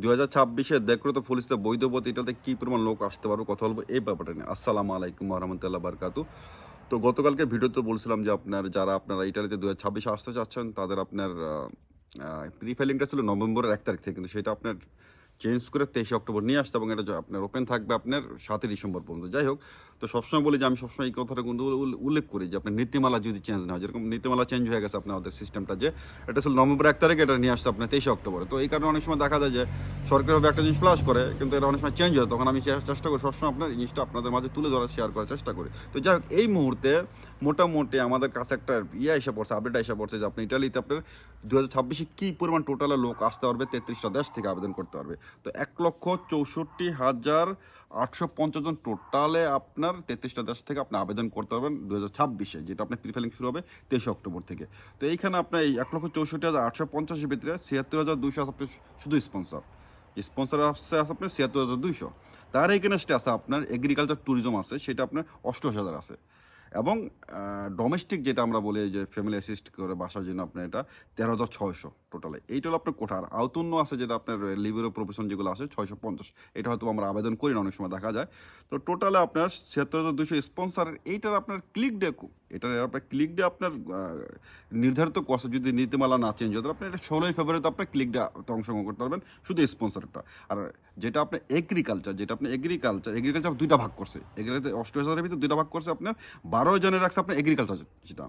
দুই হাজার ছাব্বিশে দেখো তো পুলিশতে বৈধ পথ, এটাতে কী পরিমাণ লোক আসতে পারবে কথা বলব এই ব্যাপারটা নিয়ে। আসসালামু আলাইকুম রহমতুল্লাহ বারকাতু তো গতকালকে ভিডিওতে বলছিলাম যে আপনার যারা আপনারা ইটালিতে দু হাজার ছাব্বিশে আসতে চাচ্ছেন, তাদের আপনার প্রি ফাইলিংটা ছিল নভেম্বরের এক তারিখ থেকে, কিন্তু সেটা আপনার চেঞ্জ করে তেইশে অক্টোবর নিয়ে আসতে এবং এটা আপনার ওপেন থাকবে আপনার সাতই ডিসেম্বর পর্যন্ত। যাই হোক, তো সবসময় বলি যে আমি সবসময় এই কথাটা কিন্তু উল্লেখ করি যে আপনার নীতিমালা যদি চেঞ্জ না হয়, যেরকম নীতিমালা চেঞ্জ হয়ে গেছে আপনার আমাদের সিস্টেমটা যে, এটা ছিল নভেম্বর এক তারিখে এটা নিয়ে আসছে আপনার তেইশে অক্টোবরে। তো এই কারণে অনেক সময় দেখা যায় যে সরকারিভাবে একটা জিনিস ফ্লাশ করে, কিন্তু এটা অনেক সময় চেঞ্জ হয়, তখন আমি চেষ্টা করি সবসময় আপনার জিনিসটা আপনাদের মাঝে তুলে ধরার শেয়ার করার চেষ্টা করি। তো যাই হোক, এই মুহূর্তে মোটামুটি আমাদের কাছে একটা ইয়ে এসে পড়ছে আপডেট এসে পড়ছে যে আপনি ইটালিতে আপনার দু হাজার ছাব্বিশে কী পরিমাণ টোটালে লোক আসতে পারবে, তেত্রিশটা দেশ থেকে আবেদন করতে পারবে। তো এক লক্ষ চৌষট্টি হাজার আটশো পঞ্চাশ জন টোটালে আপনার তেত্রিশটা দেশ থেকে আপনি আবেদন করতে পারবেন দু হাজার ছাব্বিশে, যেটা আপনার প্রিফাইলিং শুরু হবে তেইশে অক্টোবর থেকে। তো এইখানে আপনার এই এক লক্ষ চৌষট্টি হাজার আটশো পঞ্চাশের ভিতরে ছিয়াত্তর হাজার আছে আপনার শুধু স্পন্সর স্পন্সর আসছে আপনার ছিয়াত্তর হাজার দুইশো। তার এগেনস্টে আছে আপনার এগ্রিকালচার ট্যুরিজম আছে, সেটা আপনার অষ্টআশি হাজার আছে। এবং ডোমেস্টিক যেটা আমরা বলি যে ফ্যামিলি অ্যাসিস্ট করে বাসার জন্য আপনার এটা তেরো হাজার ছয়শো টোটালে এইটা হলো আপনার কোঠার আউতন্য আছে যেটা আপনার লিভেরো প্রফেশন যেগুলো আছে, ছয়শো পঞ্চাশ। এটা হয়তো আমরা আবেদন করি না, অনেক সময় দেখা যায়। তো টোটালে আপনার ছিয়াত্তর হাজার দুশো স্পন্সারের এইটার আপনার ক্লিক ডে এটার আপনার ক্লিক আপনার নির্ধারিত করছে যদি নীতিমালা না চেঞ্জ তাহলে আপনি এটা ষোলোই ফেব্রুয়ারিতে আপনার ক্লিক অংশগ্রহণ করতে পারবেন, শুধু স্পন্সরটা আর যেটা আপনার এগ্রিকালচার যেটা আপনার এগ্রিকালচার এগ্রিকালচার দুইটা ভাগ করছে। এগ্রিকালচার অষ্টআশি হাজারের ভিতরে দুইটা ভাগ করছে আপনার বারো জনের রাখছে আপনার এগ্রিকালচার যেটা।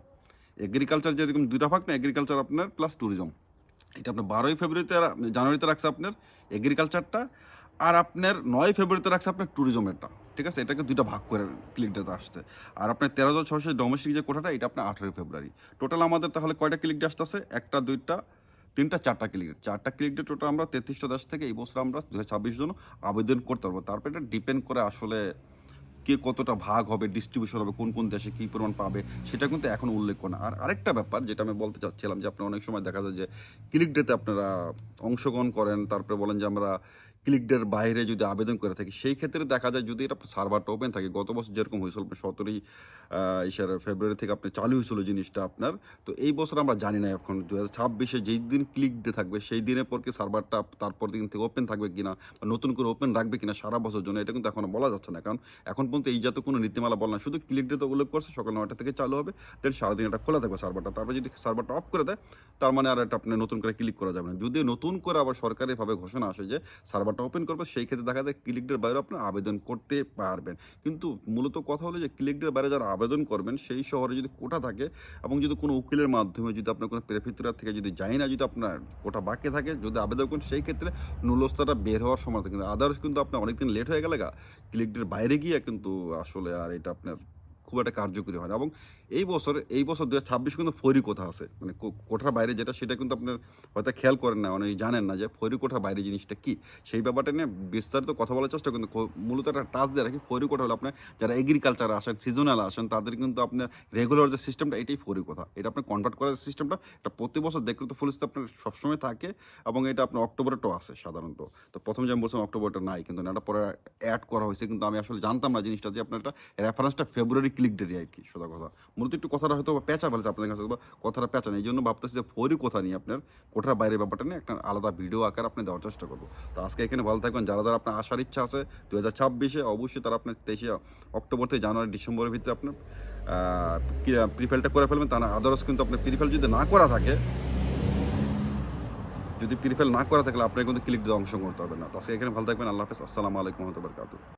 এগ্রিকালচার যেরকম দুইটা ভাগ না এগ্রিকালচার আপনার প্লাস ট্যুরিজম এটা আপনার বারোই ফেব্রুয়ারিতে জানুয়ারিতে রাখছে আপনার এগ্রিকালচারটা আর আপনার নয় ফেব্রুয়ারিতে রাখছে আপনার ট্যুরিজমেরটা ঠিক আছে? এটাকে দুইটা ভাগ করে ক্লিক ডেতে আসছে। আর আপনার তেরো হাজার ছশো ডোমেস্টিক যে কোটাটা, এটা আপনার আঠেরোই ফেব্রুয়ারি টোটাল আমাদের তাহলে কয়টা ক্লিক ডে আসতেছে? একটা, দুইটা, তিনটা, চারটা ক্লিক চারটা ক্লিক ডে টোটাল আমরা তেত্রিশটা দেশ থেকে এই বছর আমরা দু হাজার ছাব্বিশ জন আবেদন করতে পারব। তারপর এটা ডিপেন্ড করে আসলে কে কতটা ভাগ হবে ডিস্ট্রিবিউশন হবে, কোন কোন দেশে কী পরিমাণ পাবে, সেটা কিন্তু এখন উল্লেখ না। আর আরেকটা ব্যাপার যেটা আমি বলতে চাচ্ছিলাম যে আপনার অনেক সময় দেখা যায় যে ক্লিক ডেতে আপনারা অংশগ্রহণ করেন, তারপরে বলেন যে আমরা ক্লিক ডের বাইরে যদি আবেদন করে থাকি, সেই ক্ষেত্রে দেখা যায় যদি এটা সার্ভারটা ওপেন থাকে, গত বছর যেরকম হয়েছিল সতেরোই ইসার ফেব্রুয়ারি থেকে আপনি চালু হয়েছিল জিনিসটা আপনার, তো এই বছর আমরা জানি না এখন দু হাজার ছাব্বিশে যেই দিন ক্লিক ডে থাকবে, সেই দিনের পর কি সার্ভারটা তারপর দিন থেকে ওপেন থাকবে কিনা বা নতুন করে ওপেন রাখবে কিনা সারা বছর জন্য, এটা কিন্তু এখনও বলা যাচ্ছে না। কারণ এখন পর্যন্ত এই জাতীয় কোনো নীতিমালা বলা না শুধু ক্লিক ডে তো উল্লেখ করছে, সকাল নয়টা থেকে চালু হবে, দেন সারাদিন এটা খোলা থাকবে সার্ভারটা। তারপর যদি সার্ভারটা অফ করে দেয়, তার মানে আর এটা আপনি নতুন করে ক্লিক করা যাবে না। যদি নতুন করে আবার সরকারিভাবে ঘোষণা আসে যে সার্ভারটা ওপেন করবে সেই ক্ষেত্রে দেখা যায় ক্লিকডের বাইরে আপনি আবেদন করতে পারবেন। কিন্তু মূলত কথা হলো যে ক্লিকডের বাইরে যারা আবেদন করবেন, সেই শহরে যদি কোটা থাকে এবং যদি কোনো উকিলের মাধ্যমে যদি আপনার কোনো প্রেফিতুরা থেকে যদি যায় না, যদি আপনার কোটা বাকি থাকে, যদি আবেদন করেন, সেই ক্ষেত্রে নুলস্তাটা বের হওয়ার সময় কিন্তু আদার্স কিন্তু আপনার অনেকদিন লেট হয়ে গেলে গা ক্লিকডের বাইরে গিয়ে কিন্তু আসলে আর এটা আপনার খুব একটা কার্যকরী হয় না। এবং এই বছর এই বছর দু ছাব্বিশ কিন্তু ফৈরি কোথা আছে। মানে কোঠার বাইরে যেটা, সেটা কিন্তু আপনার হয়তো খেয়াল করেন না, অনেকে জানেন না যে ফৈরি কোঠার বাইরে জিনিসটা কি। সেই ব্যাপারটা নিয়ে বিস্তারিত কথা বলার চেষ্টা কিন্তু মূলত একটা টাচ দিয়ে রাখি ফৈরি কোঠা হলো আপনার যারা এগ্রিকালচার আসেন সিজনাল আসেন, তাদের কিন্তু আপনার রেগুলার যে সিস্টেমটা এটাই ফৈরি কথা এটা আপনার কনভার্ট করার সিস্টেমটা এটা প্রতি বছর দেখলে তো ফুলিস্তে আপনার সবসময় থাকে, এবং এটা আপনার অক্টোবরেরটাও আছে সাধারণত। তো প্রথম যে আমি বলছিলাম, অক্টোবরটা নাই, কিন্তু এটা পরে অ্যাড করা হয়েছে, কিন্তু আমি আসলে জানতাম না জিনিসটা, যে আপনার একটা রেফারেন্সটা ফেব্রুয়ারি ক্লিক ডেরি আর কি, সোজা কথা। মূলত একটু কথাটা হয়তো পেঁচা ফেলেছে আপনাদের কাছে কথাটা পেঁচা নেই, এই জন্য ভাবতেছি যে ফৌরি কথা নিয়ে আপনার কোঠার বাইরের ব্যাপারটা নিয়ে একটা আলাদা ভিডিও আকার আপনি দেওয়ার চেষ্টা করব। তো আজকে এখানে ভালো থাকবেন, যারা যারা আপনার আসার ইচ্ছা আছে দু হাজার ছাব্বিশে অবশ্যই তারা আপনার তেইশে অক্টোবর থেকে জানুয়ারি, ডিসেম্বরের ভিতরে আপনার প্রিফেলটা করে ফেলবেন, তা না আদার্স কিন্তু আপনার প্রিফেল যদি না করা থাকে, যদি প্রিফেল না করা থাকলে আপনি কিন্তু ক্লিক দিয়ে অংশগ্রহণ করতে হবে না। তো আজকে এখানে ভালো থাকবেন, আল্লাহ হাফেজ, আসসালামু আলাইকুম রহমতুল্লাহ